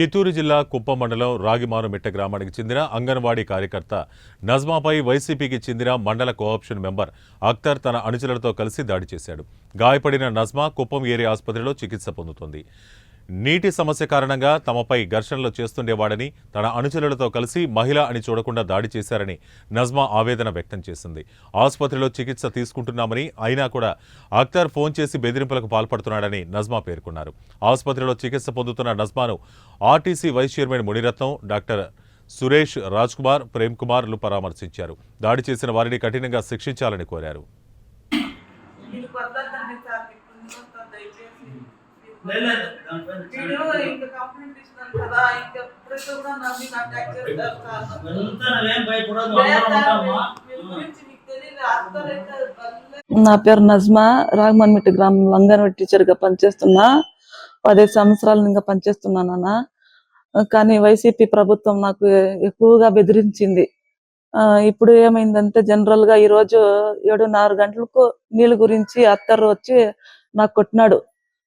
చిత్తూరు జిల్లా కుప్పం మండలం రాగిమానుమిట్ట గ్రామానికి చెందిన అంగన్వాడీ కార్యకర్త నజ్మాపై వైసీపీకి చెందిన మండల కోఆప్షన్ మెంబర్ అఖ్తర్ తన అనుచరులతో కలిసి దాడి చేశాడు. గాయపడిన నజ్మా కుప్పం ఏరియా ఆసుపత్రిలో చికిత్స పొందుతోంది. నీటి సమస్య కారణంగా తమపై ఘర్షణలు చేస్తుండేవాడని తన అనుచరులతో కలిసి మహిళ అని చూడకుండా దాడి చేశారని నజ్మా ఆవేదన వ్యక్తం చేసింది. ఆసుపత్రిలో చికిత్స తీసుకుంటున్నామని అయినా కూడా అఖ్తర్ ఫోన్ చేసి బెదిరింపులకు పాల్పడుతున్నాడని నజ్మా పేర్కొన్నారు. ఆసుపత్రిలో చికిత్స పొందుతున్న నజ్మాను RTC vice chairman Munirathnam doctor Suresh Raj Kumar Prem కుమార్లు పరామర్శించారు. దాడి చేసిన వారిని కఠినంగా శిక్షించాలని కోరారు. నా పేరు నజ్మా రాగమన్మిట్టి గ్రామంలో అంగన్వాడీ టీచర్గా పనిచేస్తున్నా. పదిహేను సంవత్సరాలు ఇంకా పనిచేస్తున్నా నాన్న. కానీ వైసీపీ ప్రభుత్వం నాకు ఎక్కువగా బెదిరించింది. ఆ, ఇప్పుడు ఏమైందంటే జనరల్గా ఈ రోజు ఏడున్నర గంటలకు నీళ్ళ గురించి అత్తరు వచ్చి నాకు కొట్టినాడు.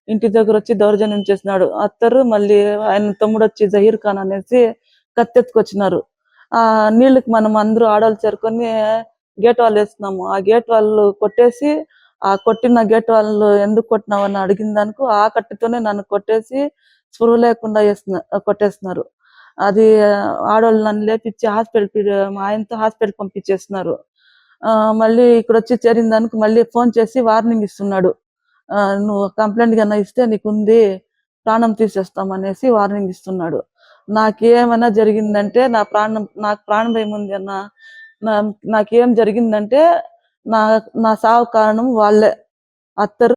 ఇంటి దగ్గర వచ్చి దౌర్జన్యం చేసినాడు. అత్తరు మళ్ళీ ఆయన తమ్ముడు వచ్చి జహీర్ ఖాన్ అనేసి కత్తెత్తుకొచ్చినారు. ఆ నీళ్ళకి మనం అందరూ ఆడవాళ్ళు చేరుకొని గేట్ వాళ్ళు వేస్తున్నాము. ఆ గేట్ వాళ్ళు కొట్టేసి ఆ కొట్టిన గేట్ వాళ్ళు ఎందుకు కొట్టినావు అని అడిగిన దానికి ఆ కట్టెతోనే నన్ను కొట్టేసి స్పృహ లేకుండా వేస్తున్నా కొట్టేస్తున్నారు అది ఆడవాళ్ళు నన్ను లేపించి హాస్పిటల్ మా ఆయనతో హాస్పిటల్ పంపించేస్తున్నారు ఆ, మళ్ళీ ఇక్కడ వచ్చి చేరిన దానికి మళ్ళీ ఫోన్ చేసి వార్నింగ్ ఇస్తున్నాడు. నువ్వు కంప్లైంట్ కన్నా ఇస్తే నీకుంది ప్రాణం తీసేస్తాం అనేసి వార్నింగ్ ఇస్తున్నాడు. నాకేమైనా జరిగిందంటే నా ప్రాణం నాకు ప్రాణం భయం ఉంది అన్న నాకేం జరిగిందంటే నా నా సావు కారణం వాళ్ళే. అత్తరు